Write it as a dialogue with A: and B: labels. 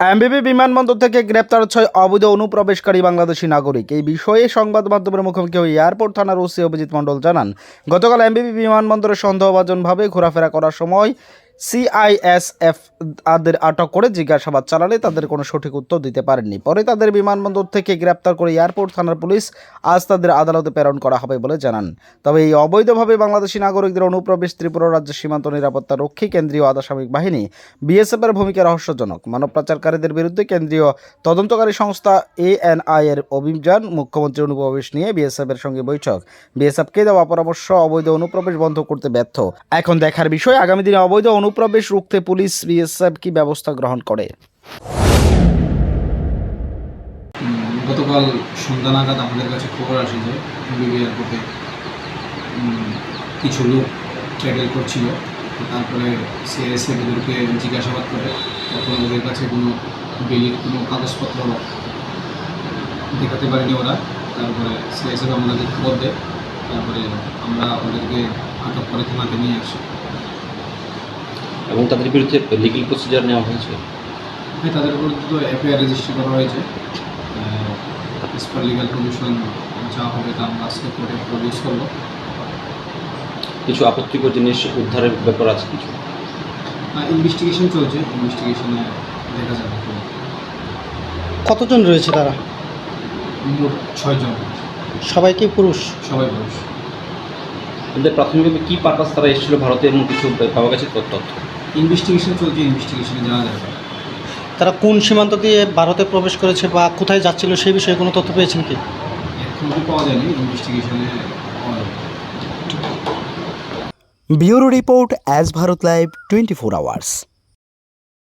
A: এমবিবি বিমানবন্দর থেকে গ্রেপ্তার ছয় অবৈধ অনুপ্রবেশকারী বাংলাদেশি নাগরিক। এই বিষয়ে সংবাদ মাধ্যমের মুখোমুখি হয়ে এয়ারপোর্ট থানার ওসি অভিজিৎ মণ্ডল জানান। গতকাল এমবিবি বিমানবন্দরে সন্দেহভাজনভাবে ঘোরাফেরা করার সময় সিআইএসএফ তাদের আটক করে জিজ্ঞাসাবাদ চালালে তাদের কোনো সঠিক উত্তর দিতে পারেননি। পরে তাদের বিমানবন্দর থেকে গ্রেপ্তার করে এয়ারপোর্ট থানার পুলিশ আজ তাদের আদালতে প্রেরণ করা হবে বলে জানান। তবে এই অবৈধভাবে বাংলাদেশি নাগরিকদের অনুপ্রবেশ ত্রিপুরা রাজ্যের সীমান্ত নিরাপত্তা রক্ষী কেন্দ্রীয় আধা সামরিক বাহিনী বিএসএফের ভূমিকা রহস্যজনক। মানব পাচারকারীদের বিরুদ্ধে কেন্দ্রীয় তদন্তকারী সংস্থা এএনআই এর অভিযান মুখ্যমন্ত্রী অনুপ্রবেশ নিয়ে বিএসএফ এর সঙ্গে বৈঠক। বিএসএফকে দেওয়া পরামর্শ অবৈধ অনুপ্রবেশ বন্ধ করতে ব্যর্থ। এখন দেখার বিষয়, আগামী দিনে অবৈধ অনুপ্রবেশ রুখতে পুলিশ বিএসএফ কি ব্যবস্থা গ্রহণ করে?
B: গতকাল সন্ধ্যা নাগাদ আমাদের কাছে খবর আসে যে বিবি এয়ারপোর্টে কিছু লোক ট্র্যাভেল করছিল। তারপরে সিআইএসএফ ওদেরকে জিজ্ঞাসাবাদ করে, তখন ওদের কাছে কোনো বেলির কোনো কাগজপত্র দেখাতে পারেনি ওরা। তারপরে সিআইএসএফ আমাদেরকে খবর দেয়। তারপরে আমরা ওদেরকে আটক করে থানাতে নিয়ে আসি।
C: এবং তাদের বিরুদ্ধে লিগেল প্রসিজার নেওয়া হয়েছে।
B: হ্যাঁ তাদের বিরুদ্ধে তো এফআইআর রেজিস্টার করা হয়েছে। লিগাল কমিশন যা হবে তা আমরা আজকে কোর্টে প্রডিউস করব।
C: কিছু আপত্তিকর জিনিস উদ্ধারের ব্যাপার আছে কিছু?
B: ইনভেস্টিগেশন চলছে। ইনভেস্টিগেশনে দেখা যাবে
D: কতজন রয়েছে তারা?
B: মোট ছয়জন।
D: সবাইকে পুরুষ?
B: সবাই পুরুষ।
C: কিন্তু প্রাথমিকভাবে কী পারপাস তারা এসেছিল ভারতে এবং কিছু পাওয়া গেছে? তথ্য।
B: ইনভেস্টিগেশন চলছে ইনভেস্টিগেশনে জানা যাবে।
D: তারা কোন সীমান্ত দিয়ে ভারতে প্রবেশ করেছে বা কোথায় যাচ্ছিল সেই বিষয়ে কোনো তথ্য পেয়েছেন কি?
B: এখন তো পাওয়া যায়নি ইনভেস্টিগেশনে পাওয়া যাবে
A: bureau report as Bharat live twenty four hours.